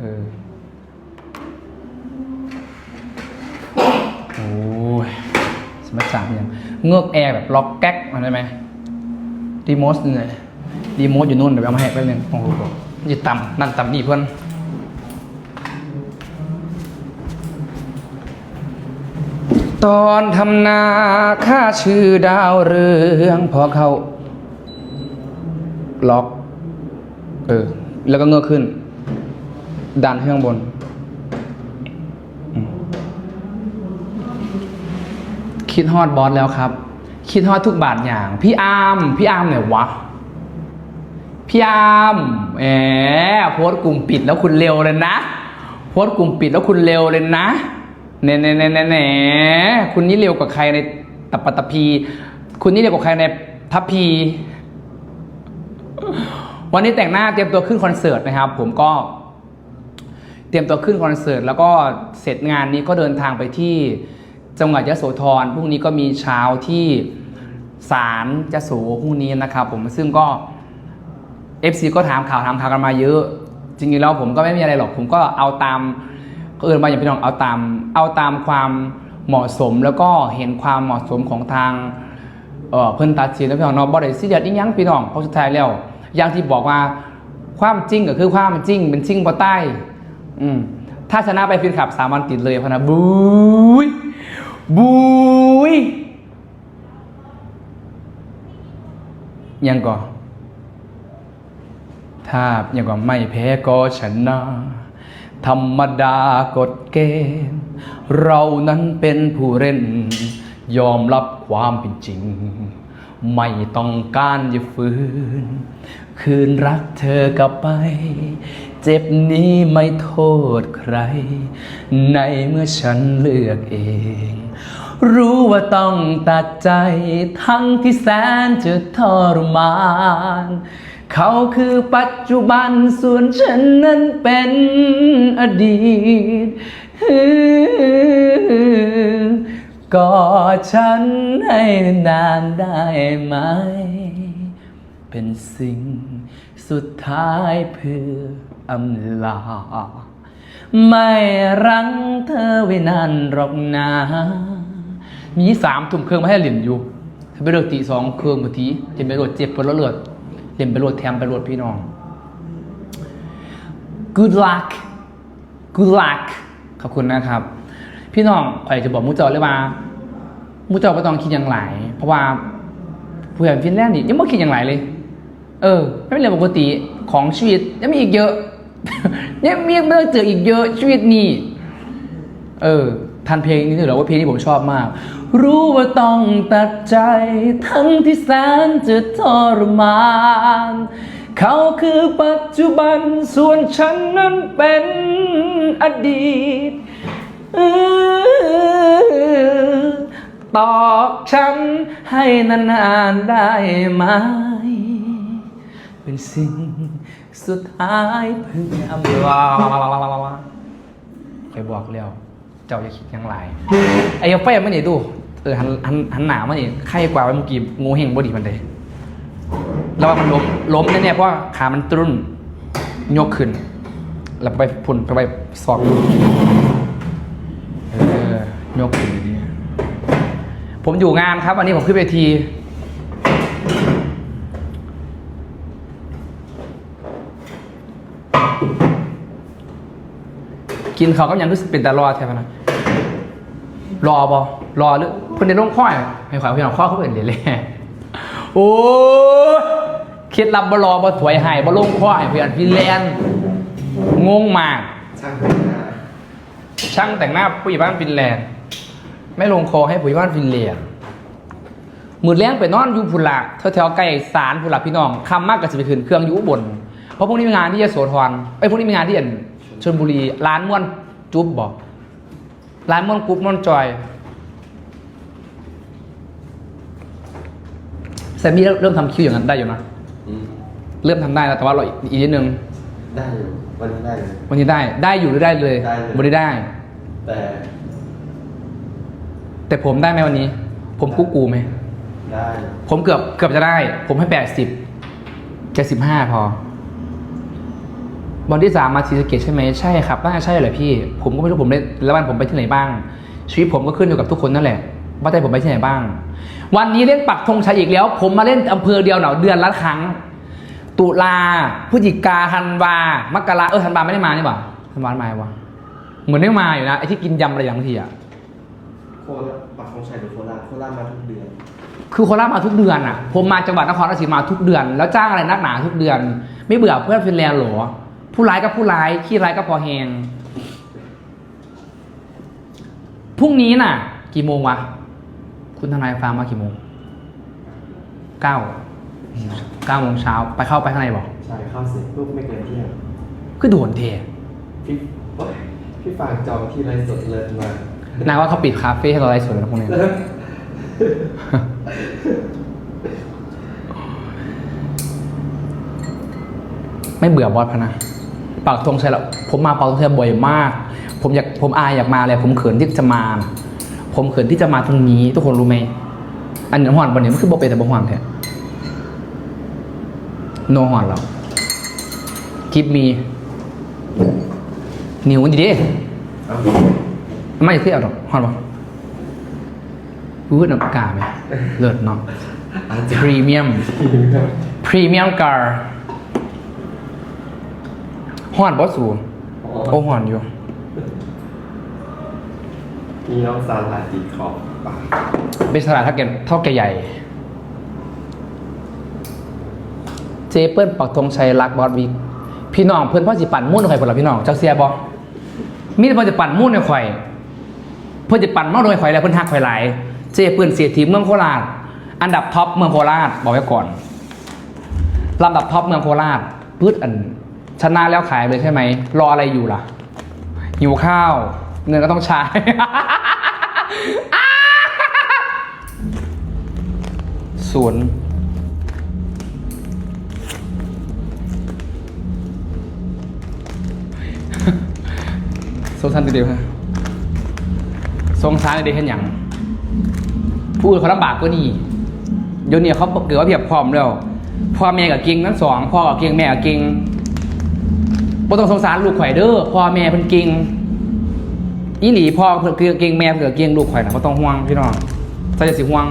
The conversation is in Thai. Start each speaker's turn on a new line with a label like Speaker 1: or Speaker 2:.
Speaker 1: เออโอ้ยสมัยสามยังเงือกแอร์แบบล็อกแก๊กมาได้ไหมรีโมทเนี่ยรีโมทอยู่นู่นเดี๋ยวเอามาให้แป๊บนึงของลูกมันจะต่ำนั่นต่ำนี่เพื่อนตอนทำนาข้าชื่อดาวเรืองพอเขาล็อก เออ แล้วก็เงือกขึ้น ดันให้ข้างบน คิดฮอดบอสแล้วครับ คิดฮอดทุกบาทอย่าง พี่อาร์มพี่อาร์มไหนวะ พี่อาร์มแหมโพสกลุ่มปิดแล้วคุณเร็วเลยนะ โพสกลุ่มปิดแล้วคุณเร็วเลยนะเน่เน่เน่เน่เน่คุณนี่เร็วกว่าใครในตับปตตภีคุณนี่เร็วกว่าใครในทัพพี วันนี้แต่งหน้าเตรียมตัวขึ้นคอนเสิร์ตนะครับ ผมก็ เตรียมตัวขึ้นคอนเสิร์ตแล้วก็เสร็จงานนี้ก็เดินทางไปที่จังหวัดยะโสธรพรุ่งนี้ก็มีเช้าที่ศาลยะโสพรุ่งนี้นะครับผมซึ่งก็ FC ก็ถามข่าวถามข่าวกันมาเยอะ จริงๆแล้วผมก็ไม่มีอะไรหรอกผมก็เอาตามก็เอินมาอย่างพี่น้องเอาตามเอาตามความเหมาะสมแล้วก็เห็นความเหมาะสมของทางเอ่อเพิ่นตัดสินแล้วพี่น้องเนาะบ่ได้ซีเรียสอีหยังพี่น้องเพราะสุดท้ายแล้วอย่างที่บอกว่าความจริงก็คือความจริงเป็นจริงบ่ใต้ อืมถ้าชนะไปฟินขับสามวันติดเลยพนะบุยบุยยังก่อถ้ายังก็ไม่แพ้ก็ชนะธรรมดากฎเกณฑ์ เรานั้นเป็นผู้เล่น ยอมรับความเป็นจริง ไม่ต้องการจะฝืนคืนรักเธอกลับไป เจ็บนี้ไม่โทษใคร ในเมื่อฉันเลือกเอง รู้ว่าต้องตัดใจ ทั้งที่แสนจะทรมาน เขาคือปัจจุบันส่วนฉันนั้นเป็นอดีตกอดฉันให้นานได้ไหม เป็นสิ่งสุดท้ายเพื่อ อำลา ไม่รั้งเธอไว้นานหรอกนะมีสามทุ่มเครื่องมาให้เหรียญอยู่ไปเลือกตีสองเครื่องบางทีเจ็บไปรวดเจ็บปวดแล้วเลือดเหรียญไปโรวดแถมไปโรวดพี่น้อง good luck good luck ขอบคุณนะครับ พี่น้องข่อยจะบอกมูจอเลยว่ามูจอไม่ต้องคิดอย่างไรเพราะว่าผู้ใหญ่ฟินแลนด์นี่ยังไม่คิดอย่างไรเลย เออไม่เป็นเรื่องปกติของชีวิตยังมีอีกเยอะ ยังมีเรื่องเจออีกเยอะชีวิตนี้ เออทันเพลงนี้ถือว่าเพลงที่ผมชอบมาก รู้ว่าต้องตัดใจทั้งที่แสนจะทรมาน เขาคือปัจจุบันส่วนฉันนั้นเป็นอดีตตอกฉันให้นานๆได้ไหม เป็นสิ่ง สุดท้ายเพื่ออำลาไปบอกแล้ว เจ้าอย่าคิดอยังไรไอ้เอาไฟมานี่ดูเออหันหันหันหนามานี่ใครกว่าไว้เมื่อกี้งูเห่งบดีมันเลยแล้วว่ามันล้มล้มแน่ๆเพราะว่าขามันตรุนยกขึ้น แล้วไปพุ่นไปไปสอกเออยกขึ้นดีผมอยู่งานครับวันนี้ผมขึ้นเวที กินเขาวก็ยังรู้สึกเป็นแต่รอแทนนะรอบอรอหรือเพิ่นในร่องข้อยให้ขวายพี่น้องข้อเขาเป็นเลยเลยโอ้ยเคล็ดลับบรอบอถวยใหายบอลงข้อยเพื่อนพี่แลนด์งงมาก
Speaker 2: ช่างแต่งหน้า
Speaker 1: ช่างแต่งหน้าผู้ใหญ่บ้านฟินแลนด์ไม่ลงคอให้ผู้ใหญ่บ้านฟินแลนด์มือแรงไปนอนอยู่พุนละแถวๆใกล้ศาลพุนละพี่น้องคำมากกับสิไปขึ้นเครื่องอยู่อุบน เพราะพวกนี้มีงานที่ยโสธรไอ้ยพวกนี้มีงานที่อั่น ชลบุรี ร้านม่วนจุ๊บบอกร้านม่วนกรุ๊ปม่วนจอยแซมมี่เริ่มทำคิวอย่างนั้นได้อยู่นะ
Speaker 2: อืม
Speaker 1: เริ่มทำได้แล้วแต่ว่าเราอีกนิดนึง
Speaker 2: ได้อยู่วันนี้ได้เลย
Speaker 1: วันนี้ได้ ได้อยู่หรือได้เลย
Speaker 2: ได้เลย
Speaker 1: ไม่ได้ได้
Speaker 2: แต่
Speaker 1: แต่ผมได้ไหมวันนี้ ผมกู้กูไหม
Speaker 2: ได้
Speaker 1: ผมเกือบเกือบจะได้ ผมให้แปดสิบเจ็ดสิบห้าพอ วันที่สามมาศรีสะเกดใช่ไหมใช่ครับน่าจะใช่แหละพี่ ผมก็ไม่รู้ผมได้แล้ววันผมไปที่ไหนบ้าง ชีวิตผมก็ขึ้นอยู่กับทุกคนนั่นแหละว่าแต่ผมไปที่ไหนบ้าง วันนี้เล่นปักธงชัยอีกแล้ว ผมมาเล่นอำเภอเดียวเหนาเดือนละครั้ง ตุลาพฤศจิกาธันวามกราเออธันวาไม่ได้มานี่หว่าธันวาไม่มาวะเหมือนไม่มาอยู่นะไอ้ที่กินยำอะไรอย่างบางทีอะ
Speaker 2: โคราชปักธงชัยหรือโคราชโคราชมาทุกเดือน
Speaker 1: คือโคราชมาทุกเดือนอะผมมาจังหวัดนครราชสีมาทุกเดือน แล้วจ้างอะไรนักหนาทุกเดือน ไม่เบื่อเพื่อนฟินแลนด์เหรอ ผู้ร้ายก็ผู้ร้ายขี้ร้ายก็พอแหงพรุ่งนี้น่ะ กี่โมงวะ คุณทนายฟังมากี่โมงเก้าเก้าโมงเช้าไปเข้าไปข้างในบอก
Speaker 2: ใช่เข้าเสร็จปุ๊บไม่เกินเที่ยง
Speaker 1: คือโดนเท
Speaker 2: พี่โอ๊ยพี่ฝากจองที่ไรสดเลยมานา
Speaker 1: ยว่าเขาปิดคาเฟ่ให้เราไลฟ์สดแล้วพวกนี้ไม่เบื่อบอสพะนะ ปากธงชัยแล้วผมมาปากธงชัยบ่อยมาก ผมอยากผมอายอยากมาเลยผมเขินที่จะมา ผมเขินที่จะมาตรงนี้ ทุกคนรู้ไหมอันนี้หอนวันนี้มันคือโบเป็นแต่บ่หอนแท้โนหอนเราคลิปมีนิวดีดิ
Speaker 2: เอ้า
Speaker 1: ไม่ขึ้นเอาหรอกหอนปะพูดน้ำกาไหมเลิศเนาะ
Speaker 2: อาจ
Speaker 1: พรีเมียมพรีเมียมการ์ หอนบอสูโอ้หอนอยู่
Speaker 2: มีน้องซาลาติดขอบปาก
Speaker 1: เป็นสลาดเท่าแก่เท่าแก่ใหญ่ เจเปิ้ลปักธงชัยรักบอสวิกพี่น้องเพื่อนพ่อสิปั่นมุ่นข่อยผลละพี่น้องเจ้าเสียบอมีแต่เพื่อนจะปั่นมุ่นในข่อย เพื่อนจะปั่นเมาโดยข่อยแล้วเพื่อนหักข่อยหลาย เจเปิ้ลเสียทีมเมืองโคราช อันดับท็อปเมืองโคราชบอกไว้ก่อนลำดับท็อปเมืองโคราชพืดอัน ชนะแล้วขายเลยใช่ไหม รออะไรอยู่ล่ะ หิวข้าว เงินก็ต้องใช้ ศูนย์สงสารเดียวฮะสงสารเดียวเห็นอย่างผู้อื่นเขาลำบากก็นี่เดี๋ยวนี้เขาเกิดว่าเพียบพร้อมแล้วพ่อแม่กับเก่งทั้งสองพ่อกับเก่งแม่กับเก่ง บ่ต้องสงสารลูกข่อยเด้อพ่อแม่เพิ่นเก่งอีหลีพ่อเพิ่นคือเก่งแม่เพิ่นเก่งลูกข่อยนะบ่ต้องห่วงพี่น้องใส่จะสิห่วง